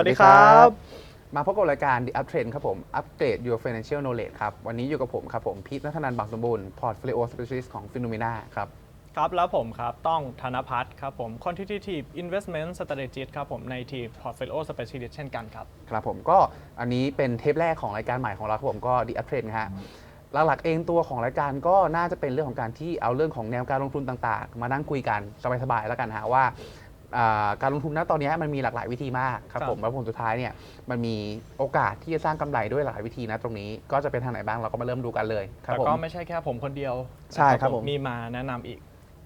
สวัสดีครับ มาพบกับรายการ The Up Trend ครับผม Upgrade Your Financial Knowledge ครับ วันนี้อยู่กับผมครับผมพีทนัทนันท์บางสมบูรณ์ Portfolio Specialist ของ Phenomena ครับ ครับแล้วผมครับ ต้องธนพัฒน์ครับผม Quantitative Investment Strategist ครับผมในทีม Portfolio Specialist เช่นกันครับ ครับผมก็อันนี้เป็นเทปแรกของรายการใหม่ของเราครับผมก็ The Up Trend นะฮะหลักๆเองตัวของรายการก็น่าจะเป็นเรื่องของการที่เอาเรื่องของแนวการลงทุนต่างๆ มานั่งคุยกันสบายๆแล้วกันฮะว่าอ่า การลงทุนณตอนนี้มันมีหลากหลายวิธีมากครับครับผมแล้วผลสุดท้ายเนี่ยมันมีโอกาสที่จะสร้างกำไรด้วยหลายวิธีนะตรงนี้ ก็จะเป็นทางไหนบ้างเราก็มาเริ่มดูกันเลยครับแต่ผมก็ไม่ใช่แค่ผมคนเดียวใช่ครับผมมีมาแนะนำอีก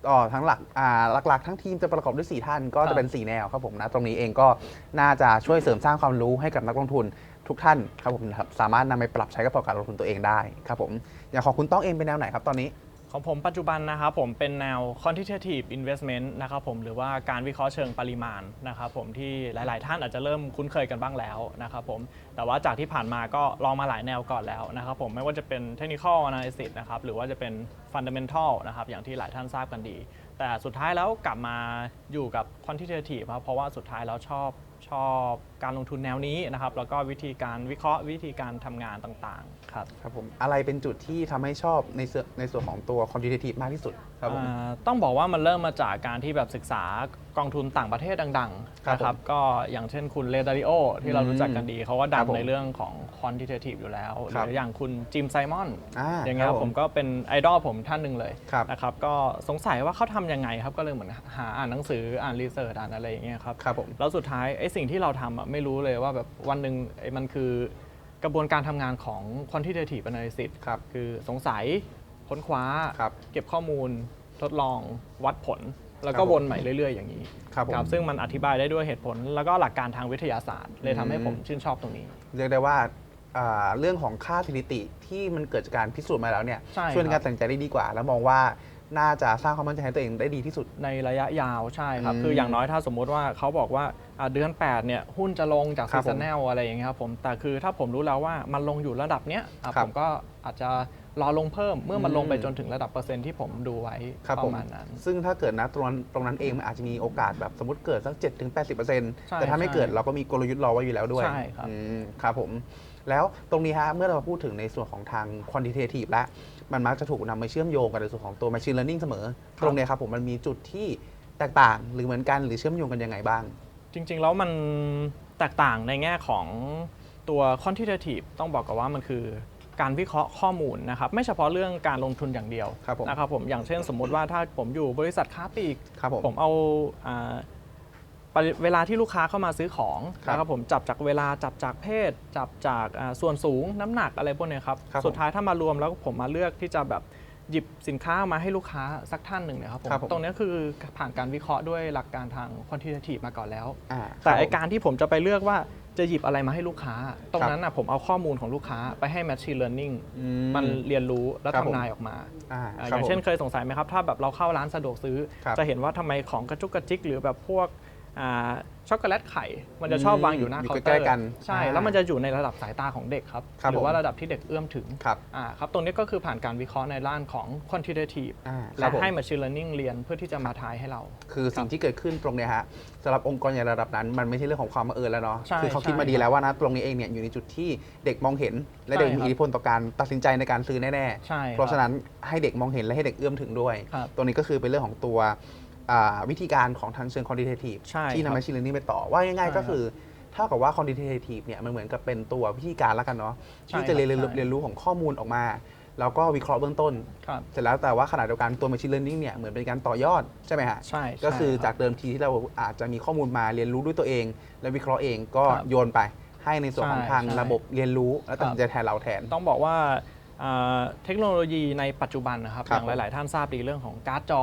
ก็ทั้งหลักอ่าหลักๆ ทั้งทีมจะประกอบด้วย 4 ท่านก็ครัจะบเป็น 4 แนวครับผมนะตรงนี้เองก็น่าจะช่วยเสริมสร้างความรู้ให้กับนักลงทุนทุกท่านครับผมนะครับสามารถนำไปปรับใช้กับพอร์ตการลงทุนตัวเองได้ครับผมอย่างของคุณต้องเองเป็นแนวไหนครับตอนนี้ ของผมปัจจุบันนะครับผมเป็นแนว quantitative investment นะครับผมหรือว่าการวิเคราะห์เชิงปริมาณนะครับผมที่หลาย ๆ ท่านอาจจะเริ่มคุ้นเคยกันบ้างแล้วนะครับผมแต่ว่าจากที่ผ่านมาก็ลองมาหลายแนวก่อนแล้วนะครับผมไม่ว่าจะเป็น technical analysis นะครับหรือว่าจะเป็น fundamental นะครับอย่างที่หลายท่านทราบกันดี แต่สุดท้ายแล้วกลับมาอยู่กับ quantitative ครับเพราะว่าสุดท้ายแล้วชอบชอบการลงทุนแนวนี้นะครับแล้วก็วิธีการวิเคราะห์วิธีการทำงานต่าง ๆ ครับครับผมอะไรเป็นจุดที่ทำให้ชอบในส่วนในส่วนของตัว quantitative มากที่สุดครับผม อ่าต้องบอกว่ามันเริ่มมาจากการที่แบบศึกษากองทุนต่างประเทศดังๆครับนะครับก็อย่างเช่นคุณเลดาริโอที่เรารู้จักกันดีเขาก็ดัครังบผมในเรื่องของ quantitative อยู่แล้ว หครัรืบ ออย่างคุณจิมไซมอน อ่าอย่างเงี้ยครับผมก็เป็นไอดอลผมท่านหนึ่งเลยครับ นะครับก็สงสัยว่าเขาทำยังไงครับ ก็เลยเหมือนหาอ่านหนังสืออ่านรีเสิร์ชอ่านอะไรอย่างเงี้ยครับ ครับผม แล้วสุดท้ายไอ้สิ่งที่เราทำอะไม่รู้เลยว่าแบบวันหนึ่งไอ้มันคือ กระบวนการทำงานของ quantitative analysis ครับ คือสงสัยค้นคว้า ครับเก็บข้อมูล ทดลองวัดผล แล้วก็ครับผมวนใหม่เรื่อย ๆ อย่างนี้ครับผม ซึ่งมันอธิบายได้ด้วยเหตุผล แล้วก็หลักการทางวิทยาศาสตร์ เลยทำให้อืมผมชื่นชอบตรงนี้ เรียกได้ว่าอ่าเรื่องของค่าสถิติที่มันเกิดจากการพิสูจน์มาแล้วเนี่ยใช่ช่วยในครัการบ ตัดสินใจได้ดีกว่า แล้วมองว่า น่าจะสร้างความมั่นใจให้ตัวเองได้ดีที่สุด ในระยะยาวใช่ครับ อืมคืออย่างน้อยถ้าสมมุติว่าเขาบอกว่าอะเดือน 8 เนี่ย หุ้นจะลงจากครัซีบผมซันแนลอะไรอย่างเงี้ยครับผม แต่คือถ้าผมรู้แล้วว่ามันลงอยู่ระดับเนี้ยอะครับผมก็อาจจะรอลงเพิ่มเมื่อมันลงไปอืม จนถึงระดับเปอร์เซ็นต์ที่ผมดูไว้ครับปผมระมาณนั้น ซึ่งถ้าเกิดนะตรงนั้นตรงนั้นเองมันอาจจะมีโอกาสแบบสมมติเกิดสัก7ถึง80ใช่แต่ถ้าไม่ใช่เกิดเราก็มีกลยุทธ์รอไว้อยู่แล้วด้วยใช่ครับ อืมครับผม แล้วตรงนี้ฮะเมื่อเราพูดถึงในส่วนของทาง quantitative แล้วมันมักจะถูกนำมาเชื่อมโยงกับในส่วนของตัว machine learning เสมอ ตรงเนี้ยครับผมมันมีจุดที่แตกต่างหรือเหมือนกันหรือเชื่อมโยงกันยังไงบ้าง จริงๆ แล้วมันแตกต่างในแง่ของตัว quantitative ต้องบอกก่อนว่ามันคือการวิเคราะห์ข้อมูลนะครับ ไม่เฉพาะเรื่องการลงทุนอย่างเดียวครับผมนะครับผมอย่างเช่นสมมุติว่าถ้าผมอยู่บริษัทค้าปลีกครับผม ผมเอาอ่าปริ เวลาที่ลูกค้าเข้ามาซื้อของครับนะครับผมจับจากเวลาจับจากเพศ จับจากอ่าส่วนสูงน้ำหนักอะไรพวกเนี้ยครับครับผมสุดท้ายถ้ามารวมแล้วผมมาเลือกที่จะแบบหยิบสินค้ามาให้ลูกค้าสักท่านหนึ่งเนี่ยครับผมครับผม ตรงเนี้ยคือผ่านการวิเคราะห์ด้วยหลักการทาง quantitative มาก่อนแล้ว อ่าแต่คบไอผม การที่ผมจะไปเลือกว่าจะหยิบอะไรมาให้ลูกค้า ตรงนั้นนะผมเอาข้อมูลของลูกค้าไปให้ Machine Learning อืมันเรียนรู้แล้วครับผม ทำนายออกมาอ่าอ่าคอรับย่างผม เช่นเคยสงสัยไหมครับ ถ้าแบบเราเข้าร้านสะดวกซื้อ ครับจะเห็นว่าทำไมของกระจุกกระจิกหรือแบบพวกอ่า ช็อกโกแลตไข่ มันจะชอบวางอยู่หน้าอยู่เคาน์ใกเตอล้ร์ๆกันใช่อ่าแล้วมันจะอยู่ในระดับสายตาของเด็กครับครับหรือว่าผมระดับที่เด็กเอื้อมถึงครับอ่าครับ ตรงนี้ก็คือผ่านการวิเคราะห์ในด้านของ quantitative อ่าครัและบผมให้ machine learning เรียนเพื่อที่จะมาทายให้เรา คือสิ่งที่เกิดขึ้นตรงเนี้ยฮะสำหรับองค์กรใหญ่ระดับนั้น มันไม่ใช่เรื่องของความบังเอิญแล้วเนาะใช่คือเขาคิดใช่มาดีแล้วว่านะตรงนี้เองเนี่ยอยู่ในจุดที่เด็กมองเห็น และเด็กใช่มีครับอิทธิพลต่อการตัดสินใจในการซื้อแน่ใช่ๆเพราะฉะนั้นให้เด็กมองเห็นและให้เด็กเอื้อมถึงด้วยครับตรงนี้ก็คือเป็นเรื่องของตัวอ่า วิธีการของทางเชิง quantitative ใช่ที่ครับนำ machine learning ไปต่อว่าง่ายใช่ๆก็คือเท่ากับว่า quantitative เนี่ยมันเหมือนกับเป็นตัววิธีการแล้วกันเนาะใช่ที่จะเรียนครับรู้ใช่เรียนรู้ของข้อมูลออกมา แล้วก็วิเคราะห์เบื้องต้นครับเสร็จแล้วแต่ว่าขณะเดียวกันตัว machine learning เนี่ยเหมือนเป็นการต่อยอด ใช่ไหมฮะใช่ก็คือใช่รับจากเดิมทีที่เราอาจจะมีข้อมูลมาเรียนรู้ด้วยตัวเอง และวิเคราะห์เองก็ครับโยนไปให้ในส่วนของใช่ทางใช่ระบบเรียนรู้ และตัดสินใจแทนเราแทน ต้องบอกว่าอ่า เทคโนโลยีในปัจจุบันนะครับครัอบย่างหลาย ๆ ท่านทราบดีเรื่องของการ์ดจอ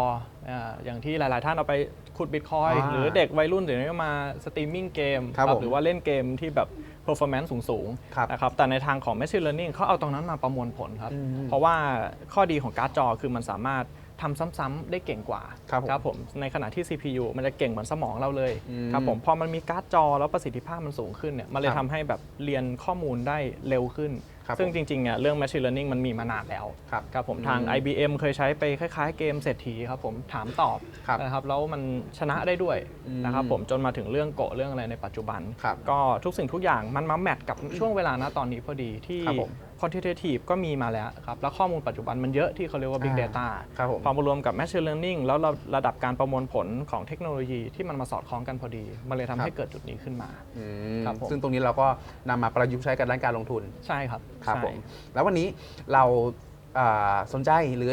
อ่าอย่างที่หลาย ๆ ท่านเอาไปขุดบิตคอยอ่าหรือเด็กวัยรุ่นเดี๋ยวนี้ก็มาสตรีมมิ่งเกมครับผมหรือว่าเล่นเกมที่แบบ performance สูงครับๆนะครับ แต่ในทางของ machine learning เขาเอาตรงนั้นมาประมวลผลครับอืมเพราะว่าข้อดีของการ์ดจอคือมันสามารถทำซ้ำ ๆ ได้เก่งกว่าครับผมผมในขณะที่ CPU มันจะเก่งเหมือนสมองเราเลยอืมครับผมพอมันมีการ์ดจอแล้วประสิทธิภาพมันสูงขึ้นเนี่ยมันเลยครับทำให้แบบเรียนข้อมูลได้เร็วขึ้น ครับซึ่งผมจริงๆเนี่ยเรื่อง machine learning มันมีมานานแล้วครับครับผมอืมทาง IBM เคยใช้ไปคล้ายๆเกมเศรษฐีครับผมถามตอบครับนะครับแล้วมันชนะได้ด้วยอืมนะครับผมจนมาถึงเรื่องโกะเรื่องอะไรในปัจจุบันครับก็ทุกสิ่งทุกอย่างมันมาแมทกับช่วงเวลาณตอนนี้พอดีที่ครับผม quantitative ก็มีมาแล้วครับ แล้วข้อมูลปัจจุบันมันเยอะที่เขาเรียกว่า big อ่า data ครับผม พอมารวมกับ machine learning แล้วระระดับการประมวลผลของเทคโนโลยีที่มันมาสอดคล้องกันพอดี มันเลยทำให้เกิดจุดนี้ขึ้นมา อืมครับผม ซึ่งตรงนี้เราก็นำมาประยุกต์ใช้กันด้านการลงทุนใช่ครับครับใช่ ผมแล้ววันนี้เราอ่าสนใจหรือ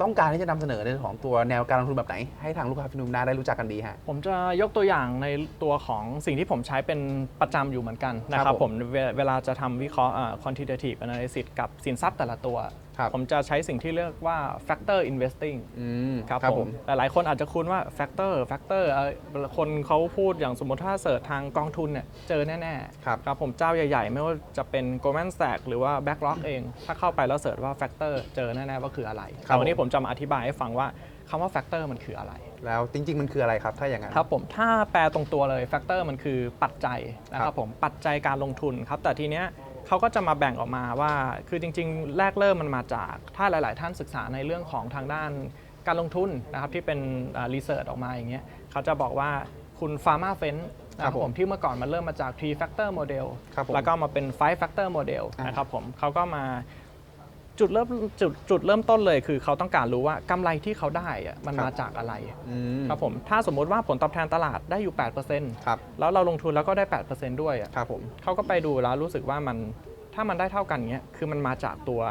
ต้องการที่จะนำเสนอในเรื่องของตัวแนวการลงทุนแบบไหน ให้ทางลูกค้าฟินุมนาได้รู้จักกันดีฮะ ผมจะยกตัวอย่างในตัวของสิ่งที่ผมใช้เป็นประจำอยู่เหมือนกันนะคครัรับบผมม เวเวลาจะทำวิเคราะห์อ่า quantitative analysis กับสินทรัพย์แต่ละตัว ครับผมจะใช้สิ่งที่เรียกว่า factor investing อืมครับผม หลายๆ คนอาจจะคุ้นว่า factor factor เอ่อคนเขาพูดอย่างสมมติถ้าเสิร์ชทางกองทุนเนี่ยเจอแน่ๆครับครับผมเจ้าใหญ่ๆ ไม่ว่าจะเป็น Goldman Sachs หรือว่า BlackRock เอง ถ้าเข้าไปแล้วเสิร์ชว่า factor เจอแน่ๆว่าคืออะไรครับแต่วันนี้ผมผมจะมาอธิบายให้ฟังว่าคำว่า factor มันคืออะไร แล้วจริง ๆ มันคืออะไรครับ ถ้าอย่างนั้น ครับผม ถ้าแปลตรงตัวเลยแฟกเตอร์มันคือปัจจัยนะคครัรับบผม ปัจจัยการลงทุนครับ แต่ทีเนี้ย เขาก็จะมาแบ่งออกมาว่า คือจริง ๆ แรกเริ่มมันมาจาก ถ้าหลาย ๆ ท่านศึกษาในเรื่องของทางด้านการลงทุนนะครับที่เป็นรีเสิร์ชออกมาอย่างเงี้ยเขาจะบอกว่าคุณฟาร์มาเฟนนะคครัรับบผมผมที่เมื่อก่อนมันเริ่มมาจาก3 factor model ครับผมแล้วก็มาเป็น5 factor model อ่านนะครับผมเขาก็มา จุดเริ่มจุดจุดเริ่มต้นเลยคือเขาต้องการรู้ว่ากำไรที่เขาได้อะมันมาจากอะไรอืมครับผมถ้าสมมุติว่าผลตอบแทนตลาดได้อยู่ 8%ครับแล้วเราลงทุนแล้วก็ได้ 8%ด้วยอะครับผมเขาก็ไปดูแล้วรู้สึกว่ามันถ้ามันได้เท่ากันเงี้ยคือมันมาจากตัว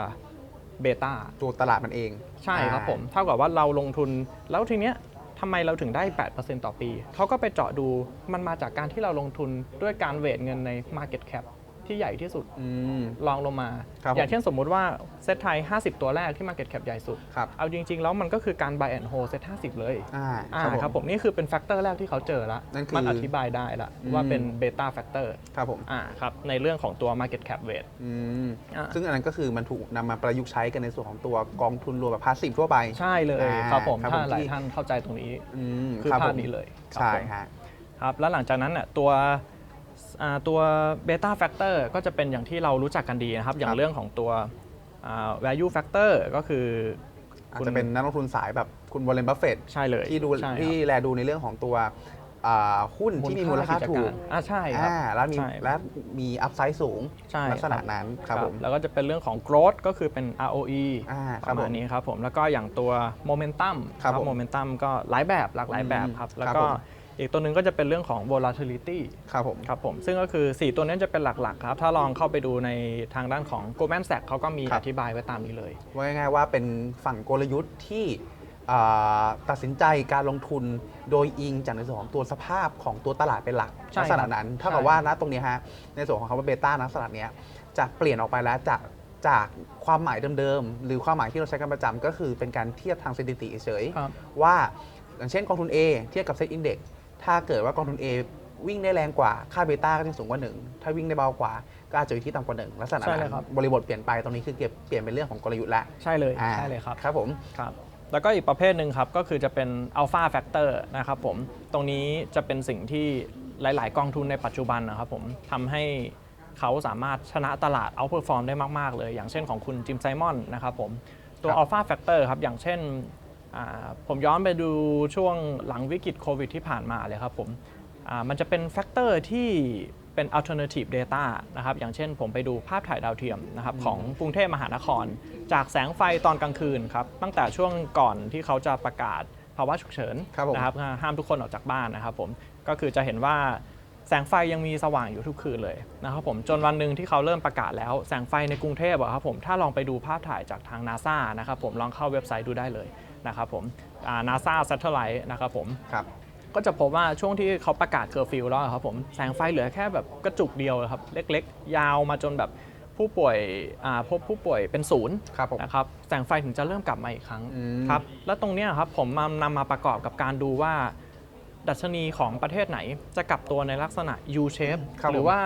เบต้าตัวตลาดมันเอง ใช่ครับอ่าผมเท่ากับว่าเราลงทุนแล้วทีเนี้ยทำไมเราถึงได้ 8%ต่อปี เขาก็ไปเจาะดูมันมาจากการที่เราลงทุนด้วยการเวทเงินใน Market Cap ที่ใหญ่ที่สุดอืมลองลงมา ครับผมอย่างเช่นสมมุติว่าเซตไทย 50 ตัวแรกที่ Market Cap ใหญ่สุด ครับ เอาจริง ๆ แล้วมันก็คือการ buy and hold เซต50 เลยอ่าอ่าครับผมนี่คือเป็นแฟกเตอร์แรกที่เขาเจอแล้วนั่นคือมันอธิบายได้ละอืมว่าเป็นเบต้าแฟกเตอร์ครับผมอ่าครับในเรื่องของตัว Market Cap Weight อืมอ่า ซึ่งอันนั้นก็คือมันถูกนำมาประยุกต์ใช้กันในส่วนของตัวกองทุนรวมแบบพาสซีฟทั่วไป ใช่เลยอ่าครับผมครับถ้าผมหลายที่ท่านเข้าใจตรงนี้ อืมคือรับภาพผมนี้เลยครับใช่ผม ฮะ ครับแล้วหลังจากนั้นน่ะตัวอ่า ตัวเบต้าแฟกเตอร์ก็จะเป็นอย่างที่เรารู้จักกันดีนะครับ อย่าครังบเรื่องของตัวอ่า value factor ก็คืออาจคุณจะเป็นนักลงทุนสายแบบคุณวอลเลนบัฟเฟตใช่เลยที่ดูใช่ครับที่แลดูในเรื่องของตัวอ่าหุ้นที่มีมูลค่ากิจถูกอ่าใช่ครับอ่าแล้วมีใช่และมีอัพไซด์สูงใช่ลักษณะครับนั้นครับผมแล้วก็จะเป็นเรื่องของ growth ก็คือเป็น ROE อ่าคปรับระผมาณมนี้ครับผมแล้วก็อย่างตัว Momentum ครับผมโมเมนตัมก็หลายแบบหลากหลายแบบครับอืมแล้วครับก็ผม อีกตัวหนึ่งก็จะเป็นเรื่องของ volatility ครับผมครับผม ซึ่งก็คือ 4 ตัวนี้จะเป็นหลักๆครับ ถ้าลองเข้าไปดูในทางด้านของ Goldman Sachs เขาก็มีครัอบธิบายไว้ตามนี้เลย ว่าง่ายๆว่าเป็นฝั่งกลยุทธ์ที่อ่าตัดสินใจการลงทุนโดยอิงจากในส่วนของตัวสภาพของตัวตลาดเป็นหลักใช่ลักษณะนั้นครับเท่ากับใช่ว่าณตรงนี้ฮะในส่วนของคำว่าเบต้าลักษณะเนี้ยจะเปลี่ยนออกไปแล้วจากจากความหมายเดิมๆ หรือความหมายที่เราใช้กันประจำก็คือเป็นการเทียบทางสถิติเฉยๆครับว่า อย่างเช่นกองทุน A เทียบกับเซ็ตอินเด็ก ถ้าเกิดว่ากองทุน A วิ่งได้แรงกว่า ค่าเบต้าก็จะสูงกว่า 1 ถ้าวิ่งได้เบากว่า ก็อาจจะอยู่ที่ต่ำกว่า 1 ลักษณะใช่นั้เลยนครับ บริบทเปลี่ยนไปตรงนี้คือเก็บเปลี่ยนเป็นเรื่องของกลยุทธ์ละใช่เลยอ่าใช่เลยครับครับผม ครับ แล้วก็อีกประเภทหนึ่งครับ ก็คือจะเป็น Alpha Factor นะครับผม ตรงนี้จะเป็นสิ่งที่หลาย ๆ กองทุนในปัจจุบันนะครับผมทำให้เขาสามารถชนะตลาด outperform ได้มาก ๆ เลย อย่างเช่นของคุณจิมไซมอนนะครับผม ตัวครับ Alpha Factor ครับ อย่างเช่นอ่า ผมย้อนไปดูช่วงหลังวิกฤตโควิดที่ผ่านมาเลยครับผมอ่ามันจะเป็นแฟกเตอร์ที่เป็น alternative data นะครับ อย่างเช่นผมไปดูภาพถ่ายดาวเทียมนะครับของกรุงเทพมหานคร จากแสงไฟตอนกลางคืนครับ ตั้งแต่ช่วงก่อนที่เขาจะประกาศภาวะฉุกเฉินครับผมนะครับ ห้ามทุกคนออกจากบ้านนะครับผม ก็คือจะเห็นว่าแสงไฟยังมีสว่างอยู่ทุกคืนเลยนะครับผม จนวันหนึ่งที่เขาเริ่มประกาศแล้ว แสงไฟในกรุงเทพอะครับผม ถ้าลองไปดูภาพถ่ายจากทางนาซานะครับผม ลองเข้าเว็บไซต์ดูได้เลย นะครับผมนาซา Satellite นะครับผมครับก็จะพบว่าช่วงที่เขาประกาศเคอร์ฟิวแล้วอะครับผมแสงไฟเหลือแค่แบบกระจุกเดียวครับเล็กๆ ยาวมาจนแบบผู้ป่วยอ่าพบผู้ป่วยเป็นศูนย์ครับผมนะครับแสงไฟถึงจะเริ่มกลับมาอีกครั้งอืมครับแล้วตรงเนี้ยครับผมมานำมาประกอบกับการดูว่า ดัชนีของประเทศไหนจะกลับตัวในลักษณะ U shape ครับหรือว่า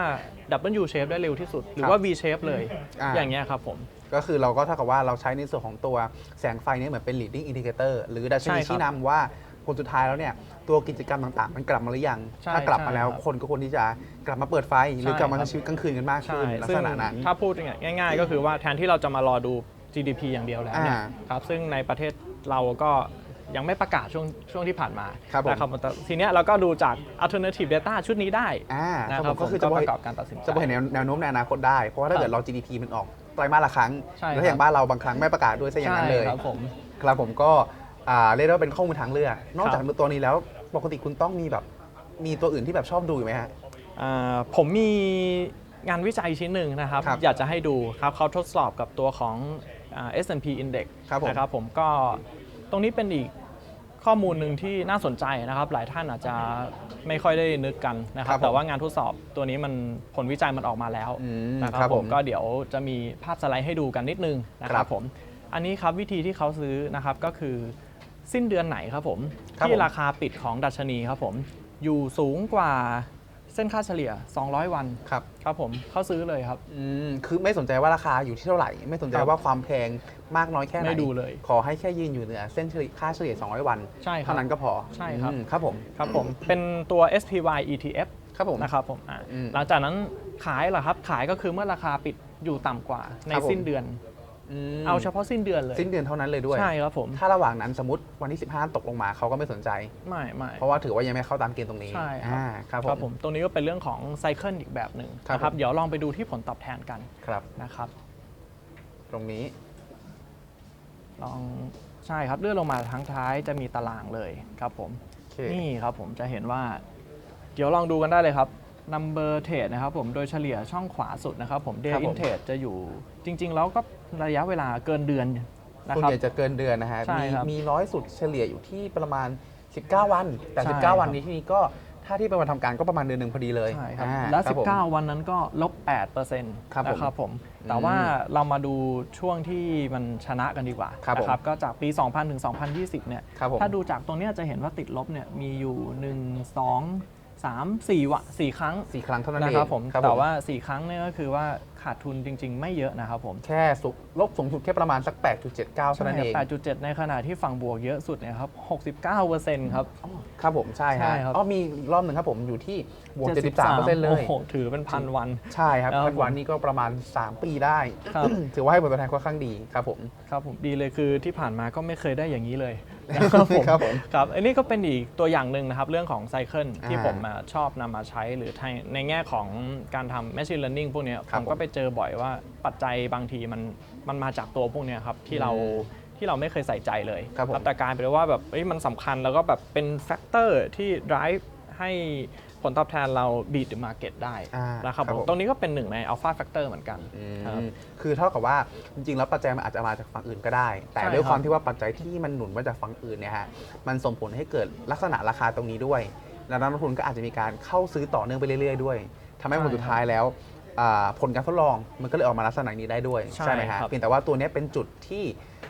W shape ได้เร็วที่สุด หรือว่า V shape เลยอ่าอย่างเงี้ยครับผม ก็คือเราก็เท่ากับว่าเราใช้ในส่วนของตัวแสงไฟเนี่ยเหมือนเป็น leading indicator หรือดัชใช่นีครับชี้นำว่าผลสุดท้ายแล้วเนี่ยตัวกิจกรรมต่างๆ มันกลับมาหรือยัง ใช่ถ้ากลับมาแล้วใช่ครับคนก็ควรที่จะกลับมาเปิดไฟ หรือกลับมาใช่ครับ ใช้ชีวิตกลางคืนกันมากใช่ขึ้นลักซึ่งษณะนั้น ถ้าพูดง่าย ๆ ก็คือว่าแทนที่เราจะมารอดู GDP อย่างเดียวแล้วเนี่ยอ่าครับซึ่งในประเทศเราก็ยังไม่ประกาศช่วงช่วงที่ผ่านมาครับผม นะครับแต่ทีเนี้ยเราก็ดูจาก alternative data ชุดนี้ได้อ่านะคครัรับบผมก็ก็คืคืออจะจะปบอกระกอบการตัดสินใจ จะบอกเห็นแนวแนวโน้มในอนาคตได้ เพราะว่าถ้าครับเกิดเรา GDP มันออกไตรมาสละครั้งใช่ครับ แล้วอย่างบ้านเราบางครั้งไม่ประกาศด้วยซะอย่างนั้นเลย ใช่ครับผม ครับผมก็อ่าเรียกได้ว่าเป็นข้อมูลทางเลือก นอกจากตัวนี้แล้วปกติคุณต้องมีแบบมีตัวอื่นที่แบบชอบดูอยู่ไหมฮะ อ่าผมมีงานวิจัยชิ้นหนึ่งนะครับ ครับอยากจะให้ดูครับเขาทดสอบกับตัวของอ่า S&P Index ครับผมนะครับผมก็ตรงนี้เป็นอีก ข้อมูลหนึ่งที่น่าสนใจนะครับ หลายท่านอาจจะไม่ค่อยได้นึกกันนะคครัรับบ ผมแต่ว่างานทดสอบตัวนี้มันผลวิจัยมันออกมาแล้วอืมนะคครัรับบผผมมก็เดี๋ยวจะมีภาพสไลด์ให้ดูกันนิดนึงนะคครัรับบผมอันนี้ครับวิธีที่เขาซื้อนะครับก็คือสิ้นเดือนไหนครับผมครับที่ผม ราคาปิดของดัชนีครับผมอยู่สูงกว่าเส้นค่าเฉลี่ย 200 วันครับครับผมเขาซื้อเลยครับ อืมคือไม่สนใจว่าราคาอยู่ที่เท่าไหร่ ไม่สนใจครับว่าความแพงมากน้อยแค่ไหนไม่ดูเลยขอให้แค่ยืนอยู่เหนือเส้นเฉลี่ยค่าเฉลี่ย 200 วันใช่ครับเท่านั้นก็พอใช่ครับ อืมครับผมครับผมเป็นตัว SPY ETF ครับผม นะครับผมอ่าอืมหลังจากนั้นขายเหรอครับขายก็คือเมื่อราคาปิดอยู่ต่ำกว่าในครับผม สิ้นเดือน มเอาเฉพาะสิ้นเดือนเลยสิ้นเดือนเท่านั้นเลยด้วย ใช่ครับผม ถ้าระหว่างนั้นสมมติวันที่ 15 ตกลงมาเขาก็ไม่สนใจ ไม่ไม่เพราะว่าถือว่ายังไม่เข้าตามเกณฑ์ตรงนี้ใช่ครับ อ่าครับครับผผมม ตรงนี้ก็เป็นเรื่องของไซเคิลอีกแบบหนึ่งครับนะครับผม เดี๋ยวลองไปดูที่ผลตอบแทนกันครับ นะครับ ตรงนี้ ลองใช่ครับเลื่อนลงมาทางท้ายจะมีตารางเลยครับผม โอเค นี่ครับผมจะเห็นว่า เดี๋ยวลองดูกันได้เลยครับ number trade นะครับผมโดยเฉลี่ยช่องขวาสุดนะครับผม day ครับผม in trade จะอยู่จริง ๆ แล้วก็ ระยะเวลาเกินเดือนนะส่วนครับ ใหญ่จะเกินเดือนนะฮะ ใช่มีครับมีร้อยสุดเฉลี่ยอยู่ที่ประมาณ 19 วัน แต่ ใช่ครับ 19 วันนี้ที่นี่ก็ถ้าที่เป็นวันทำการก็ประมาณเดือนหนึ่งพอดีเลยใช่ครับอ่าแล้วครับผม 19 วันนั้นก็ลบ8%ครับผมนะครับผมแต่อืมว่าเรามาดูช่วงที่มันชนะกันดีกว่าครับผม นะครับก็จากปี 2000 ถึง 2020 เนี่ย ครับผม ถ้าดูจากตรงเนี้ยจะเห็นว่าติดลบเนี่ยมีอยู่ 1 2 3 4วะ4ครั้งสี่ครั้งเท่านั้นนะเองครับผมครับแต่ผมว่า 4 ครั้งเนี่ยก็คือว่า ขาดทุนจริง ๆ ไม่เยอะนะครับผมแค่สุลบสูงสุดแค่ประมาณสัก 8.79เท่านั้นเองใช่8.7 ในขณะที่ฝั่งบวกเยอะสุดเนี่ยครับ 69%ครับ ครับผมใช่ใช่ฮะครับอ๋อมีรอบหนึ่งครับผมอยู่ที่บวก73%เลโอ้ย โหถือเป็นพันวัน ใช่ครับครับพันวันนี้ก็ประมาณ 3 ปีได้ ครับ ถือว่าให้ผลตอบแทนค่อนข้างดีครับผม ครับผมดีเลยคือที่ผ่านมาก็ไม่เคยได้อย่างนี้เลยนะ ครับผมครับผมครับอันนี้ก็เป็นอีกตัวอย่างหนึ่งนะครับ เรื่องของไซเคิลที่อ่าผมอะชอบนำมาใช้หรือในในแง่ของการทำ Machine Learning พวกเนี้ยครัผบมก็ไปเจอบ่อยว่าปัจจัยบางทีมันมันมาจากตัวพวกเนี้ยครับที่เราอืมที่เราไม่เคยใส่ใจเลยครับผมแต่กลารเป็นว่าแบบเอ้ยมันสำคัญแล้วก็แบบเป็นแฟกเตอร์ที่ drive ให้ ผลตอบแทนเรา beat the market ได้อ่านะครับครับผมผม ตรงนี้ก็เป็นหนึ่งใน alpha factor เหมือนกันอืครับมคือเท่ากับว่าจริงๆ แล้วปัจจัยมันอาจจะมาจากฝั่งอื่นก็ได้ แต่ใช่ด้วยครับความที่ว่าปัจจัยที่มันหนุนมาจากฝั่งอื่นเนี่ยฮะมันส่งผลให้เกิดลักษณะราคาตรงนี้ด้วยแล้วนักลงทุนก็อาจจะมีการเข้าซื้อต่อเนื่องไปเรื่อยๆด้วยทำให้ผลสุดท้ายแล้วอ่าผลการทดลองมันก็เลยออกมาลักษณะนี้ได้ด้วยใช่ไหมฮะครับ เพียงแต่ว่าตัวเนี้ยเป็นจุดที่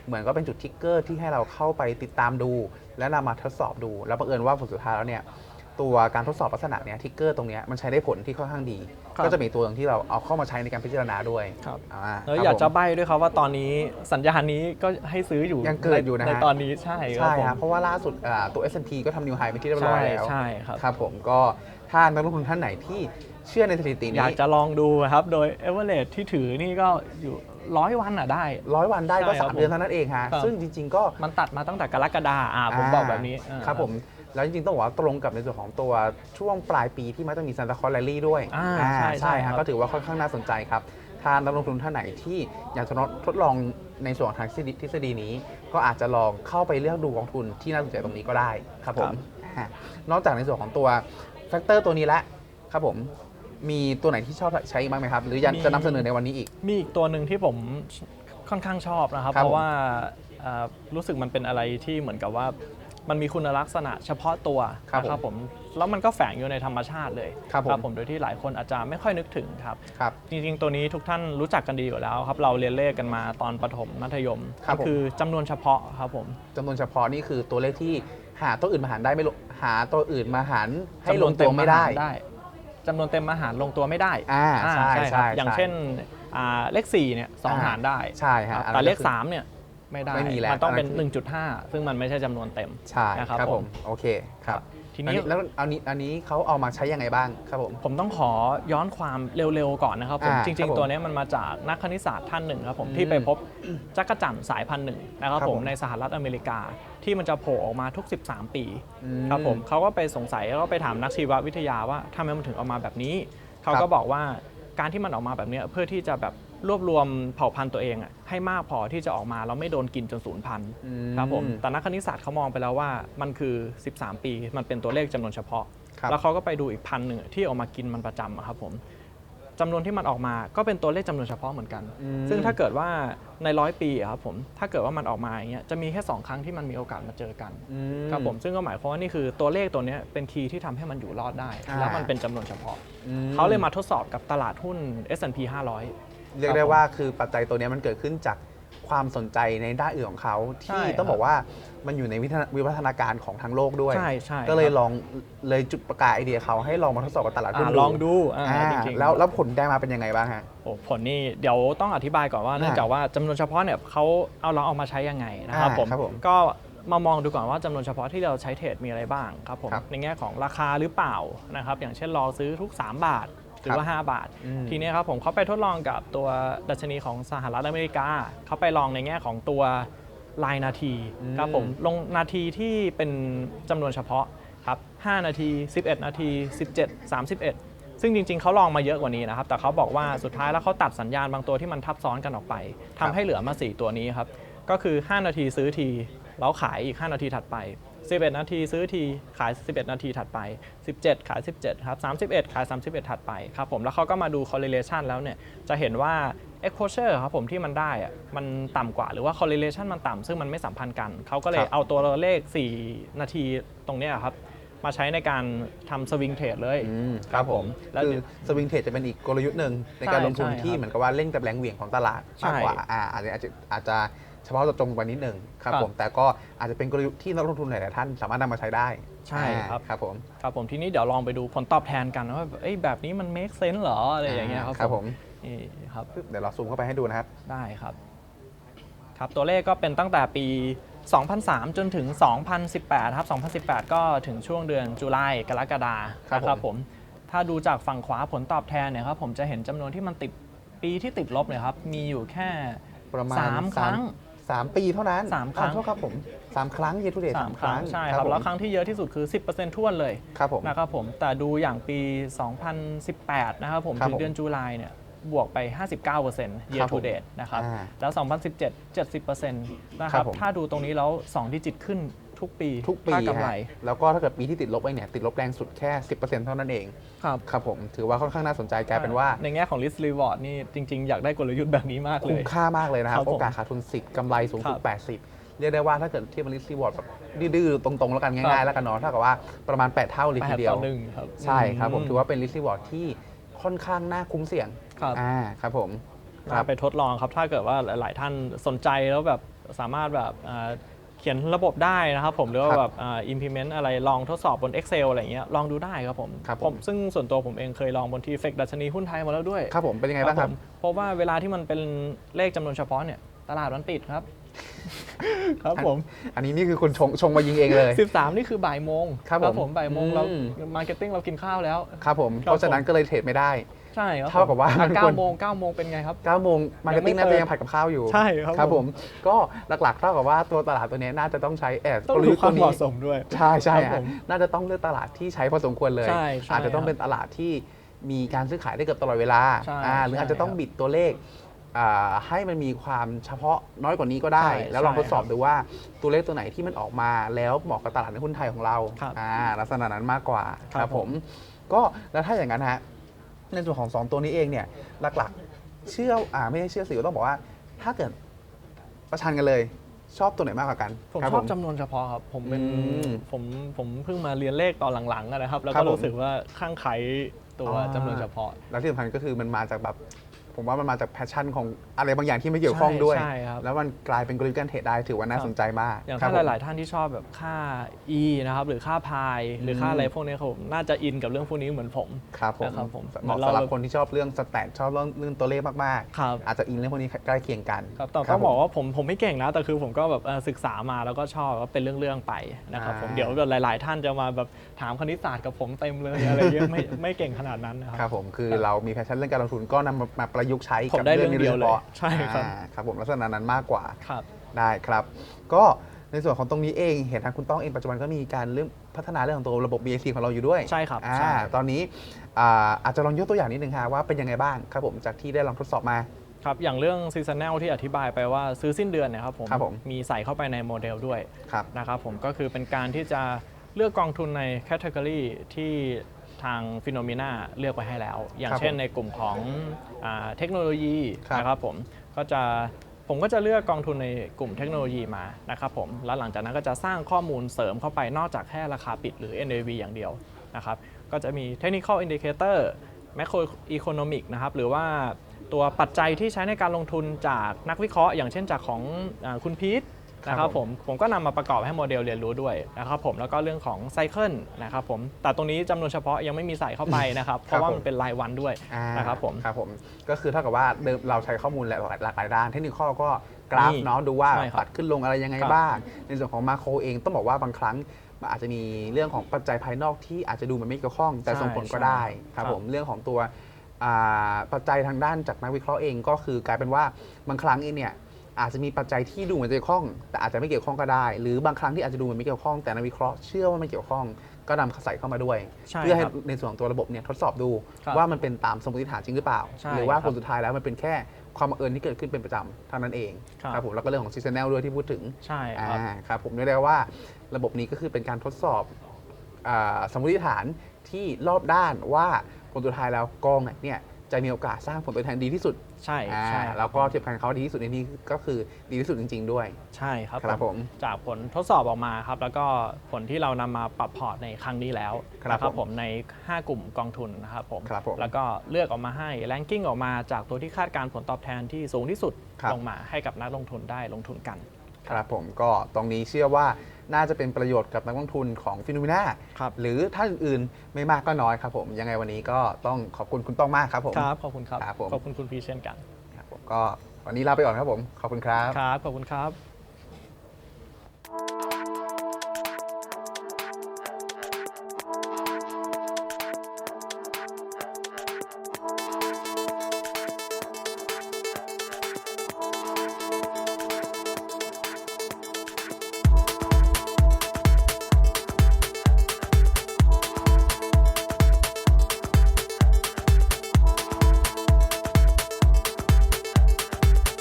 เหมือนก็เป็นจุดทิกเกอร์ที่ให้เราเข้าไปติดตามดู และนำมาทดสอบดู แล้วบังเอิญว่าผลสุดท้ายแล้วเนี่ย ตัวการทดสอบลักษณะเนี้ยทิกเกอร์ตรงเนี้ยมันใช้ได้ผลที่ค่อนข้างดี ครับ ก็จะมีตัวหนึ่งที่เราเอาเข้ามาใช้ในการพิจารณาด้วยครับอ่าแล้วครับอยากจะผม ใบ้ด้วยครับว่าตอนนี้สัญญาณนี้ก็ให้ซื้ออยู่ยังเกิดอยู่นะฮะ ในตอนนี้ใช่ครัใช่บผมครับเพราะว่าล่าสุดอ่าตัว S&P ก็ทำนิวไฮไปที่เรียบร้ใช่อยแล้ว ใช่ครับ ครับผมก็ถ้านักลงทุนท่านไหนที่เชื่อในสถิติอยานี้กจะลองดูครับ โดยเอเวอเรที่ถือนี่ก็อยู่ร้อยวันอะได้ ร้อยวันได้ก็ ใช่ครับ3 เดือนเท่านั้นเองฮะ ครับ ซึ่งจริง ๆ ก็มันตัดมาตั้งแต่กรกฎาอ่าผมบอกแบบนี้อ่าครับผม แล้วจริงๆต้องบอกว่าตรงกับในส่วนของตัวช่วงปลายปีที่มันจะมีซันตาคอร์แลลี่ด้วยอ่าอ่าใช่ใช่ฮะครับ ก็ถือว่าค่อนข้างน่าสนใจครับถ้านักลงทุนท่านไหนที่อยากจะทดลองในส่วนของทางทฤษฎีนี้ ก็อาจจะลองเข้าไปเลือกดูกองทุนที่น่าสนใจตรงนี้ก็ได้ครับผมอ่านอกจากในส่วนของตัวแฟกเตอร์ตัวนี้แล้วครับผมมีตัวไหนที่ชอบใช้อีกบ้างไหมครับ หรืออยากจะนำเสนอในวันนี้อีก มีอีกตัวหนึ่งที่ผมค่อนข้างชอบนะครับ ครับเพราะว่าเอ่อรู้สึกมันเป็นอะไรที่เหมือนกับว่า มันมีคุณลักษณะเฉพาะตัวครับนะผมแล้วมันก็แฝงอยู่ในธรรมชาติเลยครับผมโดยที่หลายคนอาจจะไม่ค่อยนึกถึงครับ ครับ จริงๆ ตัวนี้ทุกท่านรู้จักกันดีอยู่แล้วครับ เราเรียนเลขกันมาตอนประถมมัธยมครับก็คือจำนวนเฉพาะครับผมจำนวนเฉพาะนี่คือตัวเลขที่หาตัวอื่นมาหารได้ไม่ลงหาตัวอื่นมาหารให้ลงตัวไม่ได้ได้จำนวนเต็มมาหารลงตัวไม่ได้อ่าใช่ครับใช่อย่างใช่เช่นอ่าเลข4เนี่ยสองอ่าหารได้ใช่คฮะรับอันแต่นั้นเลขก็คือ3เนี่ย ไม่ได้ ไม่มีแล้วมันต้องเป็น อันนั้น1.5 ซึ่งมันไม่ใช่จำนวนเต็ม ใช่นะครับครับผผมม โอเคครับทีอันนี้นี้แล้วอันนี้อันนี้เขาเอามาใช้ยังไงบ้างครับผม ผมต้องขอย้อนความเร็วๆก่อนนะครับผมอ่าจครัริบงผมๆตัวเนี้ยมันมาจากนักคณิตศาสตร์ท่านหนึ่งครับผมอืมที่ไปพบจักรจั่นสายพันธุ์หนึ่งนะครับครับผผมมในสหรัฐอเมริกาที่มันจะโผล่ออกมาทุก 13 ปีอืมครับผมเขาก็ไปสงสัยแล้วก็ไปถามนักชีววิทยาว่าทำไมมันถึงออกมาแบบนี้เขาครัก็บบอกว่าการที่มันออกมาแบบเนี้ยเพื่อที่จะแบบ รวบรวมเผ่าพันธุ์ตัวเองอะให้มากพอที่จะออกมาแล้วไม่โดนกินจนสูญพันธุ์อืครับผมแต่นักคณิตศาสตร์เขามองไปแล้วว่ามันคือ 13 ปี มันเป็นตัวเลขจำนวนเฉพาะครับแล้วเขาก็ไปดูอีกพันหนึ่งที่ออกมากินมันประจำอะครับผมจำนวนที่มันออกมาก็เป็นตัวเลขจำนวนเฉพาะเหมือนกันอืมซึ่งถ้าเกิดว่าในร้อยปีอะครับผม ถ้าเกิดว่ามันออกมาอย่างเงี้ย จะมีแค่สองครั้งที่มันมีโอกาสมาเจอกันอืครับผม ซึ่งก็หมายความว่านี่คือตัวเลขตัวเนี้ยเป็นคีย์ที่ทำให้มันอยู่รอดได้อ่าแล้วมันเป็นจำนวนเฉพาะอืมเขาเลยมาทดสอบกับตลาดหุ้น S&P 500 เรียกได้ว่าคือปัจจัยตัวเนี้ยมันเกิดขึ้นจากความสนใจในด้านอื่นของเขาใช่ที่ต้องบอกว่ามันอยู่ในวิทยาวิวัฒนาการของทั้งโลกด้วยใช่ใช่ก็เลยครับลองเลยจุดประกายไอเดียเขาให้ลองมาทดสอบกับตลาดหุ้นอ่าลองดูอ่าอ่าจริงๆแล้วแล้วผลได้มาเป็นยังไงบ้างฮะโอ้ผลนี่เดี๋ยวต้องอธิบายก่อนว่าเนื่องจากว่าจำนวนเฉพาะเนี่ยเขาเอาเราเอามาใช้ยังไงนะครับอ่าผมครับผมก็มามองดูก่อนว่าจำนวนเฉพาะที่เราใช้เทรดมีอะไรบ้างครับผมครับในแง่ของราคาหรือเปล่านะครับอย่างเช่นรอซื้อทุก 3 บาท หรือว่า 5 บาทอืมทีนี้ครับผมเขาไปทดลองกับตัวดัชนีของสหรัฐอเมริกา เขาไปลองในแง่ของตัวรายนาทีครับผมลงนาทีที่เป็นจำนวนเฉพาะครับ5นาที 11 นาที 17 31 ซึ่งจริง ๆ เขาลองมาเยอะกว่านี้นะครับ แต่เขาบอกว่าสุดท้ายแล้วเขาตัดสัญญาณบางตัวที่มันทับซ้อนกันออกไปทำให้เหลือมา 4 ตัวนี้ครับ ก็คือ 5 นาทีซื้อที แล้วขายอีก 5 นาทีถัดไป 11 นาทีซื้อทีขาย 11 นาทีถัดไป 17 ขาย 17 ครับ 31 ขาย 31 ถัดไปครับผมแล้วเขาก็มาดู correlation แล้วเนี่ยจะเห็นว่า exposure ครับผมที่มันได้อะมันต่ำกว่าหรือว่า correlation มันต่ำซึ่งมันไม่สัมพันธ์กัน เขาก็เลคยรับเอาตัวเลข 4 นาทีตรงเนี้ยครับมาใช้ในการทำสวิงเทรดเลยอืมครับผมแล้ว คือสวิงเทรดจะเป็นอีกกลยุทธ์หนึ่งในการใช่ลงทุนใช่ที่ครับเหมือนกับว่าเล่นกับแรงเหวี่ยงของตลาดใช่มากกว่าอ่าอาจจะอาจจะอาจจะ เฉพาะเจาะจงกว่านิดหนึ่งครับครับผมแต่ก็อาจจะเป็นกลยุทธ์ที่นักลงทุนหลายๆท่านสามารถนำมาใช้ได้ใช่ครับอ่าครับผมครับผมทีนี้เดี๋ยวลองไปดูผลตอบแทนกันว่าเอ้ยแบบนี้มัน make sense เหรออะไรอย่างเงี้ยครับครับผมนี่ครับเดี๋ยวเราซูมเข้าไปให้ดูนะครับได้ครับ ครับตัวเลขก็เป็นตั้งแต่ปี 2003 จนถึง 2018 ครับ 2018 ก็ถึงช่วงเดือนตุลาคมกรกฎาครับนะครับผผมมถ้าดูจากฝั่งขวาผลตอบแทนเนี่ยครับผมจะเห็นจำนวนที่มันติดปีที่ติดลบเนี่ยครับ มีอยู่แค่ประมาณสามครั้ง สามปีเท่านั้นสามครั้งอ่โทษครับผมสามครั้งเยทูเดตสามครั้งใช่ครับผมแล้วครั้งที่เยอะที่สุดคือ 10%ท้วนเลยครับผม นะครับผมแต่ดูอย่างปี 2018 นะครับผม ครับถึงผมเดือนตุลาเนี่ยบวกไป 59% year ครับผ to ม date นะครับ อ่าแล้ว 2017 70%นะคครัรับบผม ถ้าดูตรงนี้แล้ว 2 ดิจิตขึ้น ทุกปีทุกปีค่ากำไร ฮะแล้วก็ถ้าเกิดปีที่ติดลบไปเนี่ย ติดลบแรงสุดแค่ 10%เท่านั้นเอง ครับ ครับผม ถือว่าค่อนข้างน่าสนใจกลายเป็นว่า ในแง่ของ risk reward นี่จริง ๆ อยากได้กลยุทธ์แบบนี้มากเลคุ้มย ค่ามากเลยนะครับครับผมโอกาสขาดทุน 10กำไรสูงสุด ครับ80 เรียกได้ว่าถ้าเกิดเทียบกับลิสซีวอร์ดแบบดื้อๆตรงๆ แล้วกันครัง่ายๆบแล้วกันเนาะเท่ากับว่าประมาณ 8 เท่าเลยแปทีดเดียต่ว อหนึ่งครับใช่ครับผมอืถือว่าเป็นลิสซีวอร์ดที่ค่อนข้างน่าคุ้มเสี่ยงครับอ่าครับผมคครัรับบไปทดลองครับ ถ้าเกิดว่าหลาย ๆ ท่านสนใจแล้วแบบสามารถแบบอ่า เขียนระบบได้นะครับผมหรือว่าแบบอ่า implement อะไรลองทดสอบบน Excel อะไรอย่างเงี้ยลองดูได้ครับผมครับผมซึ่งส่วนตัวผมเองเคยลองบนทีเฟกดัชนีหุ้นไทยมาแล้วด้วยครับผมเป็นยังไงบ้างครับ ผมเพราะว่าเวลาที่มันเป็นเลขจำนวนเฉพาะเนี่ยตลาดมันปิดครับ ครับผม อันนี้นี่คือคุณชงชงมายิงเองเลย 13 นี่คือบ่ายโมงครับผมบ่ายโมงเราอืม มาร์เก็ตติ้งเรากินข้าวแล้ว ครับผมครับเพราะฉะนั้นก็เลยเทรดไม่ได้ ใช่ครับเท่ากับว่าอะมันควร เก้าโมงเก้าโมงเป็นไงครับ 9โมงมาร์เก็ตติ้งยังน่าไม่จะเปิดยังผัดกับข้าวอยู่ใช่ครับครับผผมมก็หลักๆเท่ากับว่าตัวตลาดตัวนี้น่าจะต้องใช้แอบต้องกลดูยุทธ์ควาตัวมเหนี้มาะสมด้วย ใช่ใช่ครับฮะผมน่าจะต้องเลือกตลาดที่ใช้พอสมควรเลย ใช่ใช่อาจจะต้องครับเป็นตลาดที่มีการซื้อขายได้เกือบตลอดเวลาใช่อ่าหรืออาจจะต้องใช่ครับบิดตัวเลขอ่าให้มันมีความเฉพาะน้อยกว่านี้ก็ได้ ใช่แล้วลองใช่ทดสอบครับดูว่าตัวเลขตัวไหนที่มันออกมาแล้วเหมาะกับตลาดในหุ้นไทยของเราครับอ่าลักษณะนั้นมากกว่าครับผม ก็แล้วถ้าอย่างนั้นฮะ ในส่วนของสองตัวนี้เองเนี่ยหลักๆ เชื่ออ่าไม่ใช่เชื่อสิต้องบอกว่า ถ้าเกิดประชันกันเลย ชอบตัวไหนมากกว่ากันผมครับชอบจำนวนเฉพาะครับ ผมเป็นอืมผมผมเพิ่งมาเรียนเลขตอนหลังๆอะนะครับ แล้วครัก็บผม รู้สึกว่าข้างไขตัวอ่าจำนวนเฉพาะ แล้วที่สำคัญก็คือมันมาจากแบบ ผผมว่ามันมาจากแพชชั่นของอะไรบางอย่างที่ไม่เกี่ยวข้องด้วย ใช่ครับ แล้วมันกลายเป็นกลยุทธ์การเทรดได้ถือว่าน่าสนใจมากอย่างครัถ้าบผม หลาย ๆ ท่านที่ชอบแบบค่า E นะครับหรือค่าพายหรือค่าอืมอะไรพวกนี้ครับผมน่าจะอินกับเรื่องพวกนี้เหมือนผม ครับผมนะครับผมเหมาะเหมือนเราสำหรับคนที่ชอบเรื่องสแตทชอบเรื่องเรื่องตัวเลขมากครับๆอาจจะอินเรื่องพวกนี้ใกล้เคียงกันครับแต่ครัต้บองบอกว่าผมผมไม่เก่งนะ แต่คือผมก็แบบเอ่อศึกษามาแล้วก็ชอบก็เป็นเรื่องๆไปนะครับผมอ่า เดี๋ยวหลาย ๆ ท่านจะมาแบบถามคณิตศาสตร์กับผมเต็มเลยอะไรเงี้ยไม่ไม่เก่งขนาดนั้นนะคครัรับบผมคือเรามีแพชชั่นเรื่องการลงทุนก็นำมามาประยุกต์ใช้ผมกับได้เรื่องนี้เรื่โดองเดียยวเฉพาะเลยใช่ครับ อ่าครับผมลักษณะนั้นมากกว่า ครับ ได้ครับ ก็ในส่วนของตรงนี้เองเห็นทางคุณต้องเองปัจจุบันก็มีการเรื่องพัฒนาเรื่องของตัวระบบ BAC ของเราอยู่ด้วยใช่ครับอ่าใช่ ตอนนี้อ่าอาจจะลองยกตัวอย่างนิดนึงฮะว่าเป็นยังไงบ้างครับผมจากที่ได้ลองทดสอบมา ครับ อย่างเรื่องซีซันแนลที่อธิบายไปว่าซื้อสิ้นเดือนเนี่ยครับผมครับผมมีใส่เข้าไปในโมเดลด้วยครับ นะครับผมก็คือเป็นการที่จะเลือกกองทุนในแคตตากรีที่ ทางฟิโนเมนาเลือกไว้ให้แล้ว อย่างครับเช่นผมในกลุ่มของอาเทคโนโลยีครับนะครับผมก็จะผมก็จะเลือกกองทุนในกลุ่มเทคโนโลยีมานะครับผมแล้วหลังจากนั้นก็จะสร้างข้อมูลเสริมเข้าไปนอกจากแค่ราคาปิดหรือ NAV อย่างเดียวนะครับก็จะมี Technical Indicator Macroeconomic นะครับหรือว่าตัวปัจจัยที่ใช้ในการลงทุนจากนักวิเคราะห์ อย่างเช่นจากของอาคุณพีทครับ นะครับผผมมผมก็นำมาประกอบให้โมเดลเรียนรู้ด้วยนะครับผมแล้วก็เรื่องของไซเคิลนะครับผมแต่ตรงนี้จำนวนเฉพาะยังไม่มีใส่เข้าไปนะครับเพราะว่ามันเป็นรายวันด้วยอ่านะครับผมครับผมก็คือเท่ากับว่าเดิมเราใช้ข้อมูลหลากหลายหลากหลายด้านเทคนิคข้อก็กราฟนี่เนาะดูว่าใช่ครับปัดขึ้นลงอะไรยังไงครับบ้าง ในส่วนของมาโครเองต้องบอกว่าบางครั้งมันอาจจะมีเรื่องของปัจจัยภายนอกที่อาจจะดูเหมันไม่เกี่ยวข้อง แต่ใช่ส่งผลก็ได้ครับครับผมเรื่องของตัวอ่าปัจจัยทางด้านจากนักวิเคราะห์เองก็คือกลายเป็นว่าบางครั้งเองเนี่ย อาจจะมีปัจจัยที่ดูเหมือนจะเกี่ยวข้อง แต่อาจจะไม่เกี่ยวข้องก็ได้ หรือบางครั้งที่อาจจะดูเหมือนไม่เกี่ยวข้องแต่นักวิเคราะห์เชื่อว่าไม่เกี่ยวข้องก็นำใส่เข้ามาด้วย ใช่เพื่อให้ครับในส่วนของตัวระบบเนี่ยทดสอบดูครับว่ามันเป็นตามสมมติฐานจริงหรือเปล่า ใช่หรือว่าครับผลสุดท้ายแล้วมันเป็นแค่ความบังเอิญที่เกิดขึ้นเป็นประจำเท่านั้นเองครับ ผมแล้วก็เรื่องของซีซันแนลด้วยที่พูดถึง ใช่อ่าครับครับผมเรียกได้ว่าระบบนี้ก็คือเป็นการทดสอบอาสมมติฐานที่รอบด้านว่าผลสุดท้ายแล้วกองไหนเนี่ย จะมีโอกาสสร้างผลตอบแทนดีที่สุดใช่อ่าใช่แล้วก็เทียบกันเขาดีที่สุดในนี้ก็คือดีที่สุดจริง ๆ ด้วย ใช่ครับครับผมจากผลทดสอบออกมาครับ แล้วก็ผลที่เรานำมาปรับพอร์ตในครั้งนี้แล้วครับนะผมผมใน 5 กลุ่มกองทุนนะครับผมครับผมแล้วก็เลือกออกมาให้แรงกิ้งออกมาจากตัวที่คาดการณ์ผลตอบแทนที่สูงที่สุดครับ ลงมาให้กับนักลงทุนได้ลงทุนกัน ครับผมก็ตรงนี้เชื่อว่าน่าจะเป็นประโยชน์กับนักลงทุนของฟิโนเมนาครับหรือถ้าอื่นๆไม่มากก็น้อยครับผม ยังไงวันนี้ก็ต้องขอบคุณคุณต้องมากครับผม ครับ ขอบคุณครับ ครับผม ขอบคุณคุณพีเช่นกันครับผมก็วันนี้ลาไปก่อนครับผม ขอบคุณครับ ครับ ขอบคุณครับ